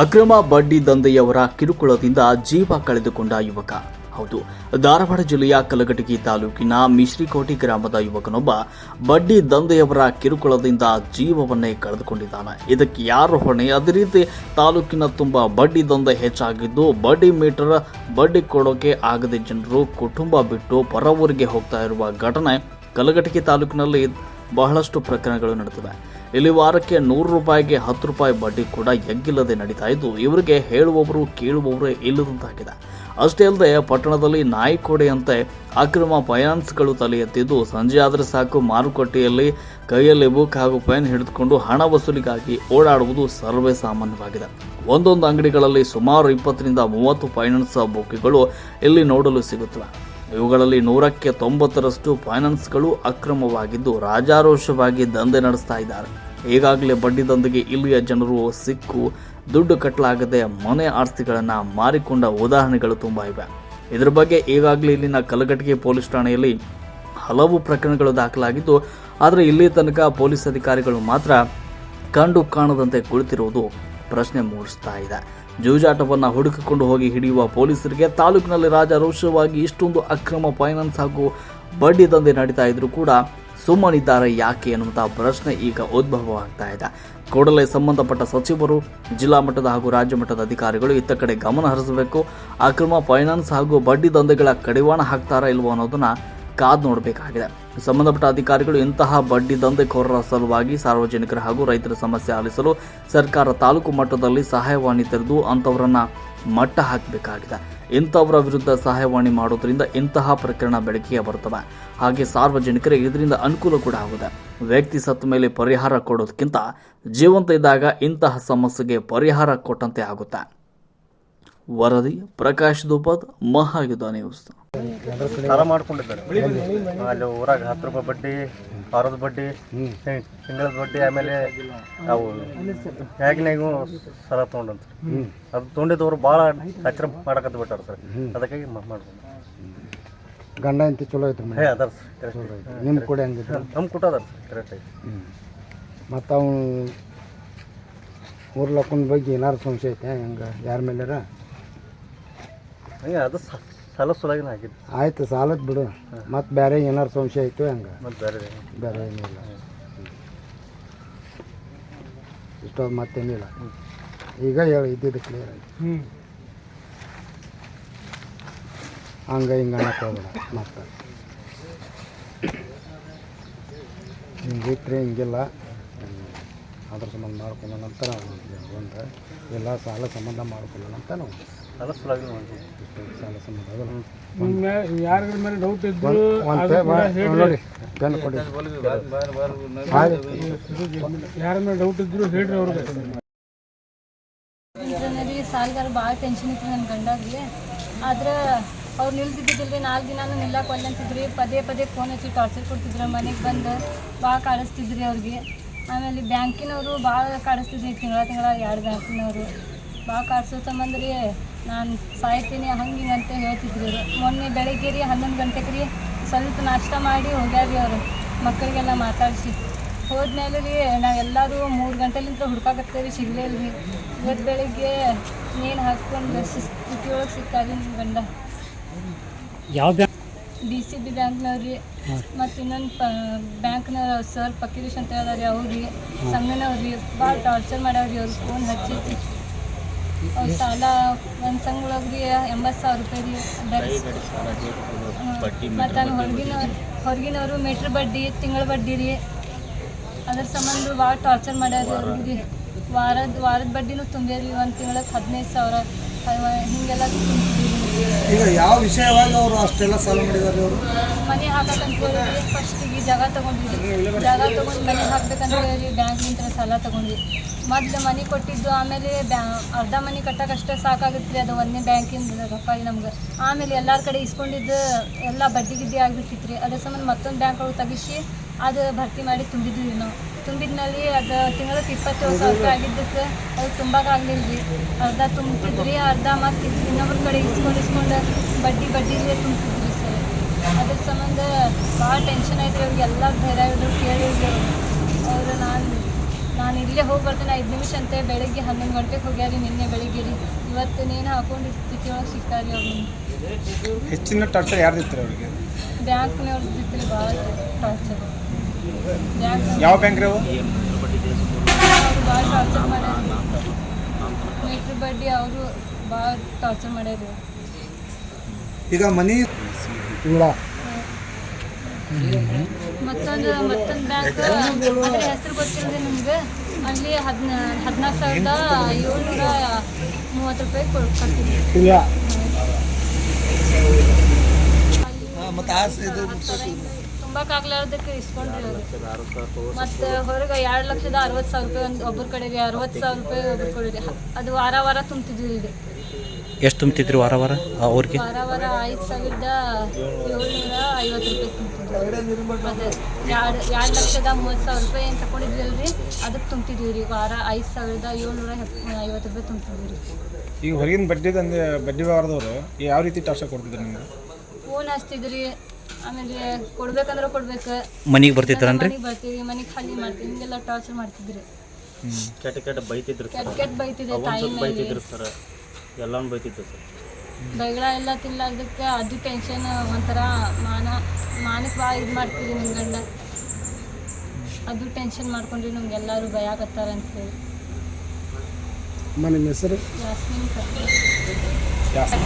ಅಕ್ರಮ ಬಡ್ಡಿ ದಂಧೆಯವರ ಕಿರುಕುಳದಿಂದ ಜೀವ ಕಳೆದುಕೊಂಡ ಯುವಕ. ಹೌದು, ಧಾರವಾಡ ಜಿಲ್ಲೆಯ ಕಲಘಟಗಿ ತಾಲೂಕಿನ ಮಿಶ್ರಿಕೋಟಿ ಗ್ರಾಮದ ಯುವಕನೊಬ್ಬ ಬಡ್ಡಿ ದಂಧೆಯವರ ಕಿರುಕುಳದಿಂದ ಜೀವವನ್ನೇ ಕಳೆದುಕೊಂಡಿದ್ದಾನೆ. ಇದಕ್ಕೆ ಯಾರು ಹೊಣೆ ಅದೇ ರೀತಿ ತಾಲೂಕಿನ ತುಂಬ ಬಡ್ಡಿ ದಂಧೆ ಹೆಚ್ಚಾಗಿದ್ದು ಬಡ್ಡಿ ಮೀಟರ್ ಬಡ್ಡಿ ಕೊಡೋಕೆ ಆಗದೆ ಜನರು ಕುಟುಂಬ ಬಿಟ್ಟು ಪರ ಊರಿಗೆ ಹೋಗ್ತಾ ಇರುವ ಘಟನೆ ಕಲಘಟಗಿ ತಾಲೂಕಿನಲ್ಲಿ ಬಹಳಷ್ಟು ಪ್ರಕರಣಗಳು ನಡೆದಿವೆ. ಇಲ್ಲಿ ವಾರಕ್ಕೆ ನೂರು ರೂಪಾಯಿಗೆ ಹತ್ತು ರೂಪಾಯಿ ಬಡ್ಡಿ ಕೂಡ ಎಗ್ಗಿಲ್ಲದೆ ನಡೀತಾ ಇದ್ದು, ಇವರಿಗೆ ಹೇಳುವವರು ಕೇಳುವವರು ಇಲ್ಲದಂತಾಗಿದೆ. ಅಷ್ಟೇ ಅಲ್ಲದೆ, ಪಟ್ಟಣದಲ್ಲಿ ನಾಯಿಕೋಡೆಯಂತೆ ಅಕ್ರಮ ಫೈನಾನ್ಸ್ಗಳು ತಲೆ ಎತ್ತಿದ್ದು, ಸಂಜೆ ಆದರೆ ಸಾಕು ಮಾರುಕಟ್ಟೆಯಲ್ಲಿ ಕೈಯಲ್ಲಿ ಬುಕ್ ಹಾಗೂ ಪೆನ್ ಹಿಡಿದುಕೊಂಡು ಹಣ ವಸೂಲಿಗಾಗಿ ಓಡಾಡುವುದು ಸರ್ವೇ ಸಾಮಾನ್ಯವಾಗಿದೆ. ಒಂದೊಂದು ಅಂಗಡಿಗಳಲ್ಲಿ ಸುಮಾರು ಇಪ್ಪತ್ತರಿಂದ ಮೂವತ್ತು ಫೈನಾನ್ಸ್ ಬುಕ್ಗಳು ಇಲ್ಲಿ ನೋಡಲು ಸಿಗುತ್ತವೆ. ಇವುಗಳಲ್ಲಿ ನೂರಕ್ಕೆ ತೊಂಬತ್ತರಷ್ಟು ಫೈನಾನ್ಸ್ಗಳು ಅಕ್ರಮವಾಗಿದ್ದು ರಾಜಾರೋಷವಾಗಿ ದಂಧೆ ನಡೆಸ್ತಾ ಇದ್ದಾರೆ. ಈಗಾಗಲೇ ಬಡ್ಡಿದೊಂದಿಗೆ ಇಲ್ಲಿಯ ಜನರು ಸಿಕ್ಕು, ದುಡ್ಡು ಕಟ್ಟಲಾಗದೆ ಮನೆ ಆಸ್ತಿಗಳನ್ನು ಮಾರಿಕೊಂಡ ಉದಾಹರಣೆಗಳು ತುಂಬ ಇವೆ. ಇದರ ಬಗ್ಗೆ ಈಗಾಗಲೇ ಇಲ್ಲಿನ ಕಲಘಟಗಿ ಪೊಲೀಸ್ ಠಾಣೆಯಲ್ಲಿ ಹಲವು ಪ್ರಕರಣಗಳು ದಾಖಲಾಗಿದ್ದು, ಆದರೆ ಇಲ್ಲಿ ತನಕ ಪೊಲೀಸ್ ಅಧಿಕಾರಿಗಳು ಮಾತ್ರ ಕಂಡು ಕಾಣದಂತೆ ಕುಳಿತಿರುವುದು ಪ್ರಶ್ನೆ ಮೂಡಿಸ್ತಾ ಇದೆ. ಜೂಜಾಟವನ್ನು ಹುಡುಕಿಕೊಂಡು ಹೋಗಿ ಹಿಡಿಯುವ ಪೊಲೀಸರಿಗೆ ತಾಲೂಕಿನಲ್ಲಿ ರಾಜಾರೋಷವಾಗಿ ಇಷ್ಟೊಂದು ಅಕ್ರಮ ಫೈನಾನ್ಸ್ ಹಾಗೂ ಬಡ್ಡಿ ದಂಧೆ ನಡೀತಾ ಇದ್ರೂ ಕೂಡ ಸುಮ್ಮನಿದ್ದಾರೆ ಯಾಕೆ ಎನ್ನುವಂತಹ ಪ್ರಶ್ನೆ ಈಗ ಉದ್ಭವವಾಗ್ತಾ ಇದೆ. ಕೂಡಲೇ ಸಂಬಂಧಪಟ್ಟ ಸಚಿವರು, ಜಿಲ್ಲಾ ಮಟ್ಟದ ಹಾಗೂ ರಾಜ್ಯ ಮಟ್ಟದ ಅಧಿಕಾರಿಗಳು ಇತ್ತ ಕಡೆ ಗಮನ ಹರಿಸಬೇಕು. ಅಕ್ರಮ ಫೈನಾನ್ಸ್ ಹಾಗೂ ಬಡ್ಡಿ ದಂಧೆಗಳ ಕಡಿವಾಣ ಹಾಕ್ತಾರಾ ಇಲ್ವೋ ಅನ್ನೋದನ್ನ ಕಾದು ನೋಡಬೇಕಾಗಿದೆ. ಸಂಬಂಧಪಟ್ಟ ಅಧಿಕಾರಿಗಳು ಇಂತಹ ಬಡ್ಡಿ ದಂಧೆಕೋರರ ಸಲುವಾಗಿ ಸಾರ್ವಜನಿಕರ ಹಾಗೂ ರೈತರ ಸಮಸ್ಯೆ ಆಲಿಸಲು ಸರ್ಕಾರ ತಾಲೂಕು ಮಟ್ಟದಲ್ಲಿ ಸಹಾಯವಾಣಿ ತೆರೆದು ಅಂಥವರನ್ನ ಮಟ್ಟ ಹಾಕಬೇಕಾಗಿದೆ. ಇಂಥವರ ವಿರುದ್ಧ ಸಹಾಯವಾಣಿ ಮಾಡೋದ್ರಿಂದ ಇಂತಹ ಪ್ರಕರಣ ಬೆಳಕಿಗೆ ಬರ್ತವೆ ಹಾಗೆ ಸಾರ್ವಜನಿಕರಿಗೆ ಇದರಿಂದ ಅನುಕೂಲ ಕೂಡ ಆಗುತ್ತೆ ವ್ಯಕ್ತಿ ಸತ್ತ ಮೇಲೆ ಪರಿಹಾರ ಕೊಡೋದಕ್ಕಿಂತ ಜೀವಂತ ಇದ್ದಾಗ ಇಂತಹ ಸಮಸ್ಯೆಗೆ ಪರಿಹಾರ ಕೊಟ್ಟಂತೆ ಆಗುತ್ತೆ. ವರದಿ ಪ್ರಕಾಶ್ ದುಪದ್ ಮಹಾಯುಧ ನ್ಯೂಸ್. ಸಾಲ ಮಾಡ್ಕೊಂಡಿದ್ದಾರೆ. ಅಲ್ಲಿ ಊರಾಗ ಹತ್ತು ರೂಪಾಯಿ ಬಡ್ಡಿ ವಾರದ ಬಡ್ಡಿ ತಿಂಗಳ ಬಡ್ಡಿ ಆಮೇಲೆ ಅವು ಹೇಗಿನಾಗೂ ಸಾಲ ತೊಗೊಂಡಂತ. ಅದು ತೊಗೊಂಡಿದ್ದವ್ರು ಭಾಳ ಹತ್ತಿರ ಮಾಡಕತ್ತ ಬಿಟ್ಟಾರ ಸರ್. ಅದಕ್ಕಾಗಿ ಮಾಡ್ಕೊಂಡು ಗಂಡ ಅಂತ ಚಲೋ ಐತ್ರಿ ಹೇ ಅದಾರ ಸರ್ ನಿಮ್ಮ ಕೂಡ ಹೆಂಗಿದ್ರು? ನಮ್ಮ ಕುಟ ಅದಾರ ಸರ್ ಕರೆಕ್ಟ್ ಆಗಿ ಮತ್ತು ಅವನು ಲಕ್ಕನ ಬಗ್ಗೆ ಏನಾರು ಸಂಶಯ ಐತೆ ಹೆಂಗೆ? ಯಾರ ಮೇಲಾರ ಹಂಗೆ ಅದು ಸಾಲ ಆಗಿದ್ದು ಆಯ್ತು ಸಾಲದ ಬಿಡು. ಮತ್ತೆ ಬೇರೆ ಏನಾರು ಸಂಶಯ ಇತ್ತು ಹೆಂಗೆ? ಮತ್ತು ಬೇರೆ ಬೇರೆ ಏನಿಲ್ಲ. ಇಷ್ಟೊಂದು ಮತ್ತೇನಿಲ್ಲ. ಈಗ ಹೇಳಿ ಇದ್ದಿದ್ದು ಕ್ಲಿಯರ್ ಆಯ್ತು. ಹಂಗೆ ಹಿಂಗೆ ಅನ್ನಕ್ಕೆ ಹೋಗ್ಬೇಡ. ಮತ್ತೆ. ಹಿಂಗಿಟ್ರೆ ಹಿಂಗಿಲ್ಲ. ಅದ್ರ ಸಂಬಂಧ ಮಾಡ್ಕೊಂಡ ನಂತರ ಒಂದು ಎಲ್ಲ ಸಾಲ ಸಂಬಂಧ ಮಾಡ್ಕೊಳ್ಳೋಣ ಅಂತ ನಾವು. ಸಾಲ ಸುಲಾಗಿನ ಮಾಡಿದ್ವಿ ಇಷ್ಟು ಸಾಲ ಸಂಬಂಧ ಅದಲ್ಲ ಯಾರ ಮೇಲೆ ಡೌಟ್ ಇದ್ರು ಒಂದು ಪೇ ನೋಡಿ ಪೆನ್ ಕೊಡಿ. ಯಾರ ಮೇಲೆ ಡೌಟ್ ಇದ್ರು ಹೇಳ್ರಿ ಅವ್ರಿಗೆ ರೀ ಸಾಲಗಾರ ಭಾಳ ಟೆನ್ಷನ್ ಇತ್ತು ನನ್ನ ಗಂಡಾಗ್ರಿ ಆದ್ರೆ ಅವ್ರು ನಿಲ್ತಿದ್ದಿಲ್ರಿ ನಾಲ್ಕು ದಿನಾನು ನಿಲ್ಲಕ್ಕೆ ಒಲ್ಲಂತಿದ್ರಿ ಪದೇ ಪದೇ ಫೋನ್ ಹಚ್ಚಿ ಟಾರ್ಚರ್ ಕೊಡ್ತಿದ್ರು. ಮನೆಗೆ ಬಂದು ಭಾಳ ಕಾಡಿಸ್ತಿದ್ರಿ ಅವ್ರಿಗೆ. ಆಮೇಲೆ ಬ್ಯಾಂಕಿನವರು ಭಾಳ ಕಾಡಿಸ್ತಿದ್ರಿ ತಿಂಗಳ ತಿಂಗಳ ಎರಡು ಬ್ಯಾಂಕಿನವರು. ಭಾಳ ಕಾಡ್ಸೋ ಸಂಬಂಧ ರೀ ನಾನು ಸಾಯ್ತೀನಿ ಹಂಗೆ ಅಂತ ಹೇಳ್ತಿದ್ರು. ಅವ್ರು. ಮೊನ್ನೆ ಬೆಳಗ್ಗೆ ರೀ ಹನ್ನೊಂದು ಗಂಟೆಗೆ ರೀ ಸ್ವಲ್ಪ ನಾಷ್ಟ ಮಾಡಿ ಹೋಗ್ಯಾರ್ರಿ ಅವರು. ಮಕ್ಕಳಿಗೆಲ್ಲ ಮಾತಾಡಿಸಿ. ಹೋದ್ಮೇಲೆ ರೀ ನಾವೆಲ್ಲರೂ ಮೂರು ಗಂಟೆಲಿಂದ ಹುಡ್ಕಾಕತ್ತೇವೆ ಸಿಗಲೇ ಇಲ್ಲ ರೀ ಇವತ್ತು ಬೆಳಿಗ್ಗೆ ನೀನು ಹಾಕ್ಕೊಂಡು ಸ್ಥಿತಿಯೊಳಗೆ ಸಿಕ್ಕಾರಿ ನಿಮ್ಮ ಗಂಡ? ಯಾವ ಬ್ಯಾಂಕ್ ಡಿ ಸಿ ಬಿ ಬ್ಯಾಂಕ್ನವ್ರಿ ಮತ್ತು ಇನ್ನೊಂದು ಪ ಬ್ಯಾಂಕ್ನವ್ರು ಸರ್ ಪಕ್ಕೀರೇಶ್ ಅಂತ ಹೇಳಿದಾರೆ ಅವ್ರಿ ಸಂಘನವ್ರಿ ಭಾಳ ಟಾರ್ಚರ್ ಮಾಡ್ಯಾವ್ರಿ ಅವ್ರಿಗೆ ಫೋನ್ ಹಚ್ಚಿ ಅವ್ರ ಸಾಲ ಒಂದು ಸಂಘ ಒಳಗೆ ರೀ ಎಂಬತ್ತು ಸಾವಿರ ರೂಪಾಯಿ ರೀ ಬೆರೆಸಿ ಮತ್ತು ಆಮೇಲೆ ಹೊರಗಿನವ್ರು ಹೊರಗಿನವರು ಮೀಟ್ರ್ ಬಡ್ಡಿ ತಿಂಗಳ ಬಡ್ಡಿ ರೀ. ಅದ್ರ ಸಂಬಂಧ ಭಾಳ ಟಾರ್ಚರ್ ಮಾಡ್ಯಾರ ಅವ್ರಿಗೆ ವಾರದ ವಾರದ ಬಡ್ಡಿನೂ ತುಂಬ್ಯಾರಿ ಒಂದು ತಿಂಗಳಿಗೆ ಹದಿನೈದು ಸಾವಿರ. ಹಿಂಗೆಲ್ಲ ತುಂಬ್ತಿದ್ವಿ. ಈಗ ಯಾವ ವಿಷಯವಾಗಿ ಅವರು ಅಷ್ಟೆಲ್ಲ ಸಾಲ ಮಾಡಿದ್ದಾರೆ ಅವರು? ಮನೆ ಹಾಕಕ್ಕಂತ ಫಸ್ಟಿಗೆ ಜಾಗ ತಗೊಂಡಿದ್ದೀವಿ ಜಾಗ ತಗೊಂಡು ಮನೆ ಹಾಕ್ಬೇಕಂತ ಹೇಳಿ ಬ್ಯಾಂಕ್ನಿಂದ ಸಾಲ ತೊಗೊಂಡ್ವಿ. ಮೊದ್ಲು ಮನೆ ಕೊಟ್ಟಿದ್ದು ಆಮೇಲೆ ಬ್ಯಾ ಅರ್ಧ ಮನೆ ಕಟ್ಟಕ್ಕಷ್ಟೇ ಸಾಕಾಗುತ್ತೆ ಅದು ಒಂದನೇ ಬ್ಯಾಂಕಿಂದ ರೊಕ್ಕ ನಮ್ಗೆ. ಆಮೇಲೆ ಎಲ್ಲರ ಕಡೆ ಇಸ್ಕೊಂಡಿದ್ದು ಎಲ್ಲ ಬಡ್ಡಿ ಗಿಡ್ಡಿ ಆಗಿಬಿಟ್ಟಿತ್ತು ರೀ. ಅದ್ರ ಸಂಬಂಧ ಮತ್ತೊಂದು ಬ್ಯಾಂಕ್ ಅವ್ರು ತೆಗಿಸಿ ಅದು ಭರ್ತಿ ಮಾಡಿ ತುಂಬಿದ್ವಿ ನಾವು ತುಂಬಿದ್ಮೇಲೆ ಅದು ತಿಂಗಳಿಗೆ ಇಪ್ಪತ್ತು ಸಾವಿರ ರೂಪಾಯಿ ಆಗಿದ್ದಕ್ಕೆ ಅದು ತುಂಬಕ್ಕಾಗಲಿಲ್ಲ ರೀ ಅರ್ಧ ತುಂಬ್ತಿದ್ರಿ ಅರ್ಧ ಮತ್ತೆ ಇನ್ನೊಬ್ರ ಕಡೆ ಇಸ್ಕೊಂಡು ಇಸ್ಕೊಂಡು ಬಡ್ಡಿ ಬಡ್ಡಿಲೇ ತುಂಬ್ತಿದ್ರಿ ಸರ್. ಅದ್ರ ಸಂಬಂಧ ಭಾಳ ಟೆನ್ಷನ್ ಆಯ್ತು ರೀ ಅವ್ರಿಗೆ ಎಲ್ಲ ಧೈರ್ಯ ಇದ್ರು ಕೇಳಿದ್ರು ಅವರು ನಾನು ನಾನು ಇಲ್ಲೇ ಹೋಗಿ ಬರ್ತೇನೆ ಐದು ನಿಮಿಷ ಅಂತೆ ಬೆಳಗ್ಗೆ ಹನ್ನೊಂದು ಗಂಟೆಗೆ ಹೋಗ್ಯಾರಿ ನಿನ್ನೆ ಬೆಳಿಗ್ಗೆ ರೀ ಇವತ್ತು ನೀನು ಹಾಕೊಂಡು ಸ್ಥಿತಿ ಒಳಗೆ ಸಿಕ್ಕಾರಿ ಅವ್ರು. ಹೆಚ್ಚಿನ ಟಾರ್ಚರ್ ಯಾರ್ದಿತ್ತು ಅವ್ರಿಗೆ? ಬ್ಯಾಂಕ್ನವ್ರು ಇದ್ದಿತ್ತು ಭಾಳ ಟಾರ್ಚರ್ ಯಾವ ಬ್ಯಾಂಕ್ ರೀ ಭಾಳ ಟಾರ್ಚರ್ ಮಾಡ್ಯಾರ. ಮೀಟ್ರ್ ಬಡ್ಡಿ ಅವರು ಭಾಳ ಟಾರ್ಚರ್ ಮಾಡ್ಯಾರ. ಈಗ ಮನಿ ತಿಂಗಳ? ಮತ್ತೊಂದು ಮತ್ತೊಂದು ಬ್ಯಾಂಕ್ ಅದ್ರ ಹೆಸರು ಗೊತ್ತಿಲ್ಲದೆ ನಿಮ್ಗೆ? ಅಲ್ಲಿ ಹದಿನ ಹದಿನಾಲ್ಕು ಸಾವಿರದ ಏಳ್ನೂರ ಮೂವತ್ತು ರೂಪಾಯಿ ಕೊಡ್ತೀವಿ ಮತ್ತೆ ತುಂಬಕ್ಕಾಗ್ಲಾರ್ದಕ್ಕೆ ಇಸ್ಕೊಂಡ್ರಿ ಮತ್ತೆ ಮತ್ತು ಹೊರಗೆ ಎರಡು ಲಕ್ಷದ ಅರವತ್ತು ಸಾವಿರ ರೂಪಾಯಿ ಒಂದು ಒಬ್ಬರ ಕಡೆಗೆ ಅರವತ್ತು ಸಾವಿರ ರೂಪಾಯಿ ಒಬ್ಬರ ಕಡೆಗೆ. ಅದು ವಾರ ವಾರ ತುಂಬ್ತಿದ್ವಿ ಇಲ್ಲಿ ಎಷ್ಟು ತುಂಬ್ತಿದ್ರು ವಾರ ವಾರ ಅವ್ರಿಗೆ ವಾರ ವಾರ ಐದು ಸಾವಿರದ ಏಳ್ನೂರ ಐವತ್ತು ರೂಪಾಯಿ ತುಂಬ್ತಿದ್ವಿ. ಅದೇ ಎರಡು ಎರಡು ಲಕ್ಷದ ಮೂವತ್ತು ಸಾವಿರ ರೂಪಾಯಿ ಏನು ತಗೊಂಡಿದ್ವಲ್ರಿ ಅದಕ್ಕೆ ತುಂಬ್ತಿದ್ವಿ ರೀ. ವಾರ ಐದು ಸಾವಿರದ ಏಳ್ನೂರ ಐವತ್ತು ರೂಪಾಯಿ ತುಂಬ್ತಿದ್ವಿ ರೀ. ಈಗ ಹೊರಗಿನ ಬಡ್ಡಿ ತಂದೆ ಬಡ್ಡಿ ವ್ಯವಹಾರದವರು ಯಾವ ರೀತಿ ಟಾರ್ಚರ್ ಕೊಡ್ತಿದ್ರು ನಿಮ್ಗೆ? ಫೋನ್ ಹಚ್ತಿದ್ರಿ. ಆಮೇಲೆ ಕೊಡ್ಬೇಕಂದ್ರೆ ಕೊಡ್ಬೇಕು. ಮನೆಗೆ ಬರ್ತಿದ್ರನ್ರಿ? ಮನೆಗೆ ಬರ್ತೀವಿ ಮನೆಗೆ ಖಾಲಿ ಮಾಡ್ತೀವಿ ಹಿಂಗೆಲ್ಲ ಟಾರ್ಚರ್ ಮಾಡ್ತಿದ್ರಿ. ಕೆಟ್ಟ ಕೆಟ್ಟ ಬೈತಿದ್ರು ಕೆಟ್ಟ ಕೆಟ್ಟ ಬೈತಿದೆ ತಾಯಿ ಮೇಲೆ ಬೈತಿದ್ರು ಸರ್. ಎಲ್ಲಾನು ಬೈತಿದ್ರು ಸರ್. ಬೈಗಳ ಎಲ್ಲ ತಿನ್ಲಾರ್ದಕ್ಕೆ ಅದು ಟೆನ್ಷನ್ ಒಂಥರ ಮಾನ ಮಾನಕ್ಕೆ ಭಾಳ ಇದು ಮಾಡ್ತೀರಿ ನಿಮ್ಮ ಗಂಡ ಅದು ಟೆನ್ಷನ್ ಮಾಡ್ಕೊಂಡ್ರಿ ನಮ್ಗೆ ಎಲ್ಲರೂ ಭಯ ಆಗತ್ತಾರ ಅಂತ ಹೇಳಿ ಮನೆ ಹೆಸರು? ಜಾಸ್ಮಿನ್ ಕತ್ತಿ. ಜಾಸ್ತಿ